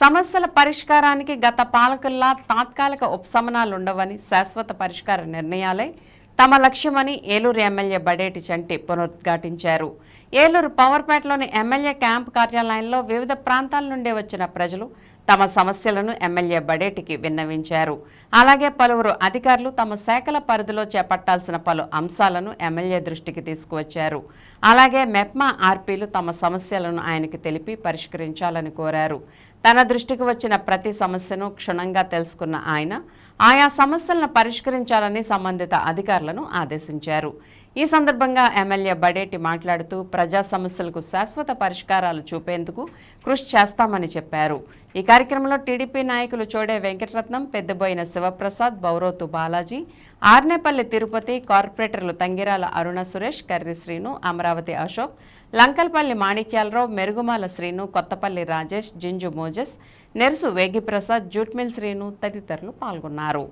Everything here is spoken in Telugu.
సమస్యల పరిష్కారానికి గత పాలకుల్లా తాత్కాలిక ఉపశమనాలుండవని శాశ్వత పరిష్కార నిర్ణయాలే తమ లక్ష్యమని ఏలూరు ఎమ్మెల్యే బడేటి చంటి పునరుద్ఘాటించారు. ఏలూరు పవర్పేటలోని ఎమ్మెల్యే క్యాంప్ కార్యాలయంలో వివిధ ప్రాంతాల నుండి వచ్చిన ప్రజలు తమ సమస్యలను ఎమ్మెల్యే బడేటికి విన్నవించారు. అలాగే పలువురు అధికారులు తమ శాఖల పరిధిలో చేపట్టాల్సిన పలు అంశాలను ఎమ్మెల్యే దృష్టికి తీసుకువచ్చారు. అలాగే మెప్మా ఆర్పీలు తమ సమస్యలను ఆయనకి తెలిపి పరిష్కరించాలని కోరారు. తన దృష్టికి వచ్చిన ప్రతి సమస్యను క్షుణ్ణంగా తెలుసుకున్న ఆయన ఆయా సమస్యలను పరిష్కరించాలని సంబంధిత అధికారులను ఆదేశించారు. ఈ సందర్భంగా ఎమ్మెల్యే బడేటి మాట్లాడుతూ ప్రజా సమస్యలకు శాశ్వత పరిష్కారాలు చూపేందుకు కృషి చేస్తామని చెప్పారు. ఈ కార్యక్రమంలో టీడీపీ నాయకులు చోడే వెంకటరత్నం పెద్దబోయిన శివప్రసాద్ బౌరోతు బాలాజీ ఆర్నేపల్లి తిరుపతి కార్పొరేటర్లు Tangirala Aruna Suresh Karri Srinu Amaravati Ashok Lankalapalli Manikyalarao Merugumala Srinu Kothapalli Rajesh Jinju Moses Nerusu Vegiprasad jute mill Srinu తదితరులు పాల్గొన్నారు.